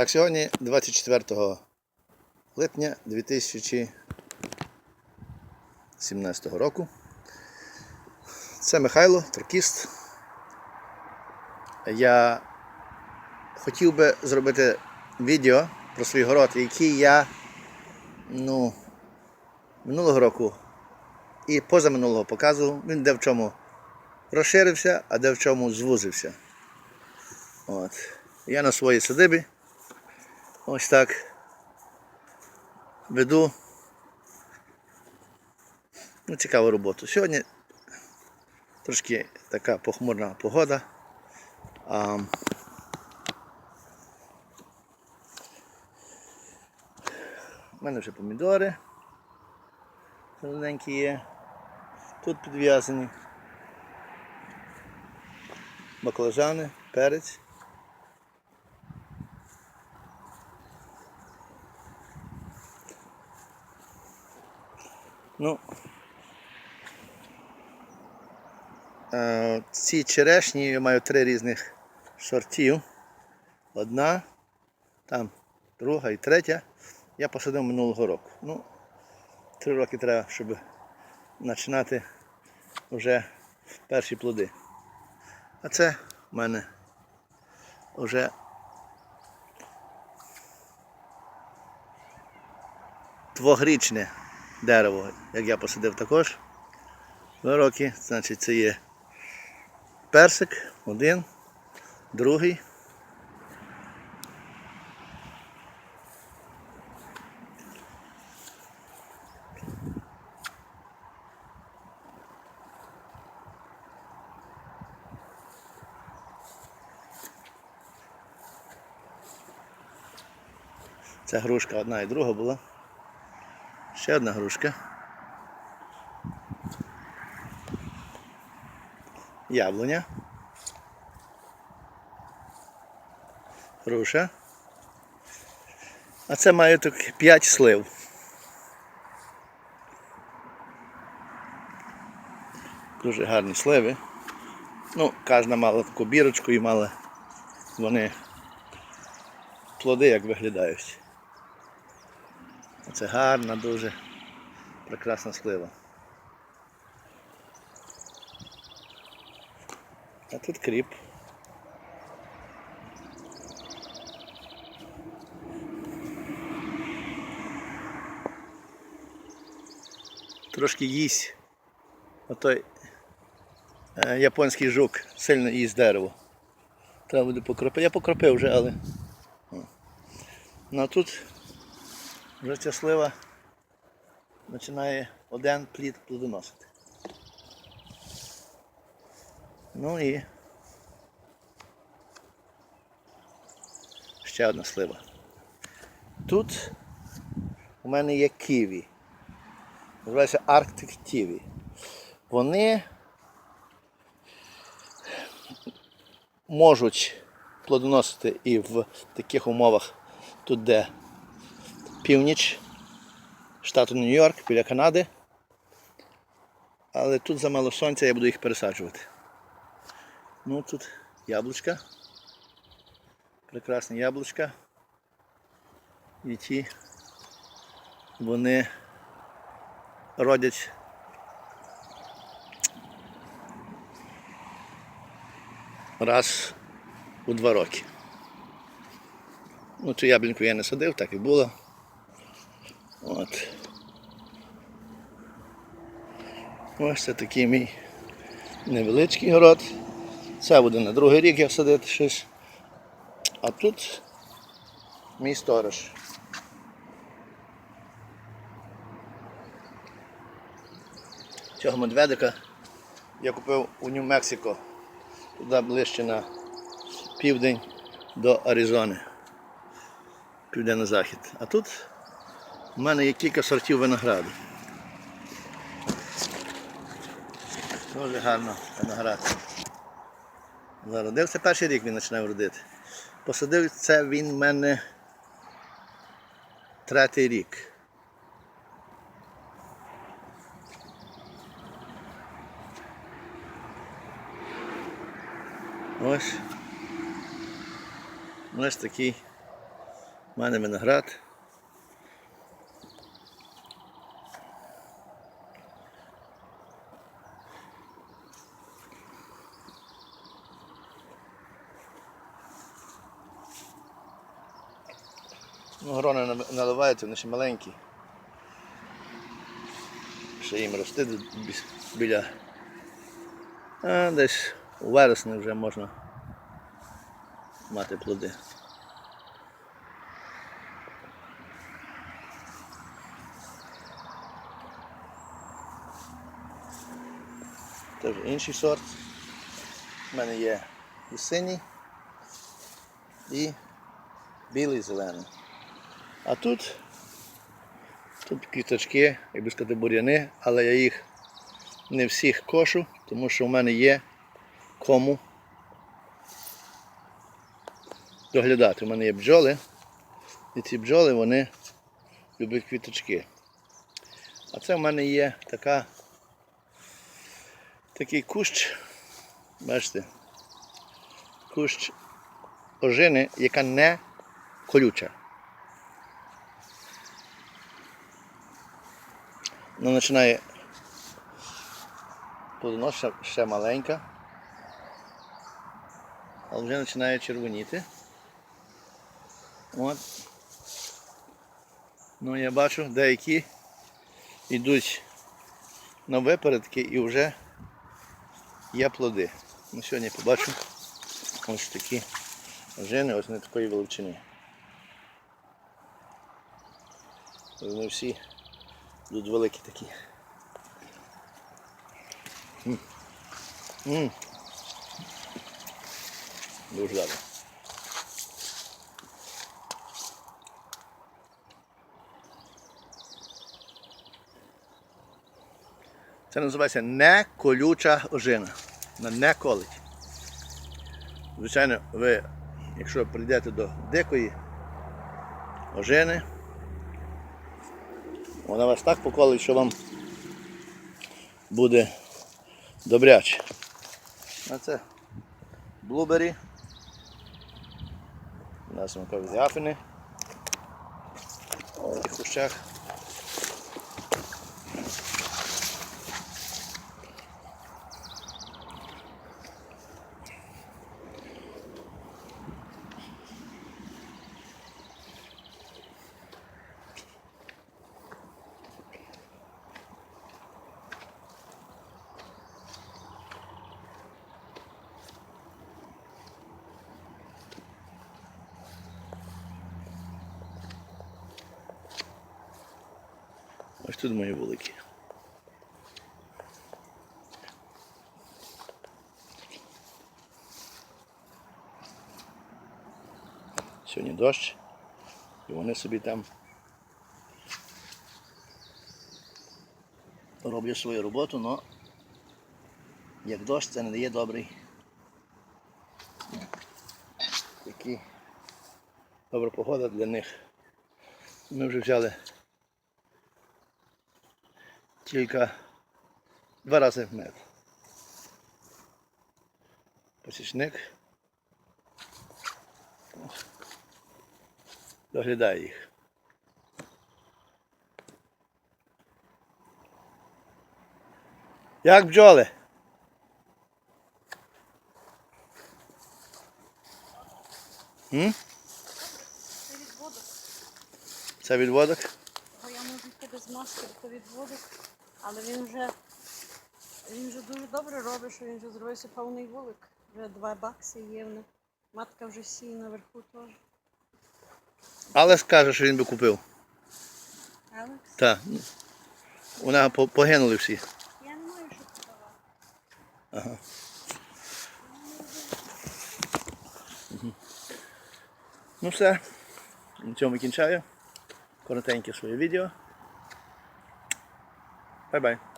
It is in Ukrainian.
Так, сьогодні 24 липня 2017 року. Це Михайло, тракіст. Я хотів би зробити відео про свій город, який я ну, минулого року і позаминулого показував. Він де в чому розширився, а де в чому звузився. От. Я на своїй садибі. Ось так веду ну, цікаву роботу. Сьогодні трошки така похмурна погода. А, У мене вже помідори зелененькі є. Тут підв'язані. Баклажани, перець. Ну, е, ці черешні я маю три різних сортів. Одна, там друга і третя. Я посадив минулого року. Ну, три роки треба, щоб починати вже перші плоди. А це в мене вже двогрічне дерево, як я посадив також. Два роки, значить це є персик, один, другий. Ця грушка одна і друга була. Ще одна грушка. Яблуня. Груша. А це має так 5 слив. Дуже гарні сливи. Ну, кожна мала таку бірочку і мала вони плоди як виглядають. Це гарна, дуже прекрасна слива. А тут кріп. Трошки їсть отой е, японський жук сильно їсть дерево. Треба буде покропити. Я покропив вже, але. Ну а тут вже ця слива починає один плід плодоносити. Ну і ще одна слива. Тут у мене є ківі. Називається Arctic Kiwi. Вони можуть плодоносити і в таких умовах, тут де північ штату Нью-Йорк біля Канади. Але тут замало сонця, я буду їх пересаджувати. Ну тут яблучка. Прекрасні яблучка. І ті вони родять раз у два роки. Ну, цю яблуньку я не садив, так і було. От. Ось це такий мій невеличкий город. Це буде на другий рік я садити щось. А тут мій сторож. Цього медведика я купив у Нью-Мексико, туди ближче на південь до Аризони, південно-захід. А тут у мене є кілька сортів винограду. Дуже гарно виноград. Зародився перший рік він починав родити. Посадив це він в мене третій рік. Ось. Ось такий У мене виноград. Ну, грони наливаються, вони ще маленькі. Ще їм рости біля. А десь у вересні вже можна мати плоди. Теж інший сорт. У мене є і синій, і білий зелений. А тут, тут квіточки, як би сказати, бур'яни, але я їх не всіх кошу, тому що в мене є кому доглядати. У мене є бджоли, і ці бджоли вони люблять квіточки. А це в мене є така, такий кущ, бачите, кущ ожини, яка не колюча. Вона починає плодонос ще, ще маленька, але вже починає червоніти. От. Ну я бачу, деякі йдуть на випередки і вже є плоди. Ну, сьогодні побачу ось такі жини, ось не такої величини. Вони всі Тут великі такі. М. М. Дуже добре. Це називається неколюча ожина. Вона не колить. Звичайно, ви, якщо прийдете до дикої ожини, вона вас так поколить, що вам буде добряче. А це блубері. У нас смакові афини. В цих кущах. Тут мої вулики. Сьогодні дощ, і вони собі там роблять свою роботу, але як дощ це не дає добрий. Такі добра погода для них. Ми вже взяли тільки два рази в мед. Посічник доглядає їх. Як бджоли? М? Це відводок. Це відводок? Бо я можу йти без маски, то відводок. Але він вже, він вже дуже добре робить, що він вже зробився повний вулик. Вже два бакси є. в них. Матка вже сіє наверху теж. Але скаже, що він би купив. Алекс? Так. Вона по- погинули всі. Я не маю що купувати. Ага. Ну все. На цьому кінчаю. Коротеньке своє відео. Bye bye.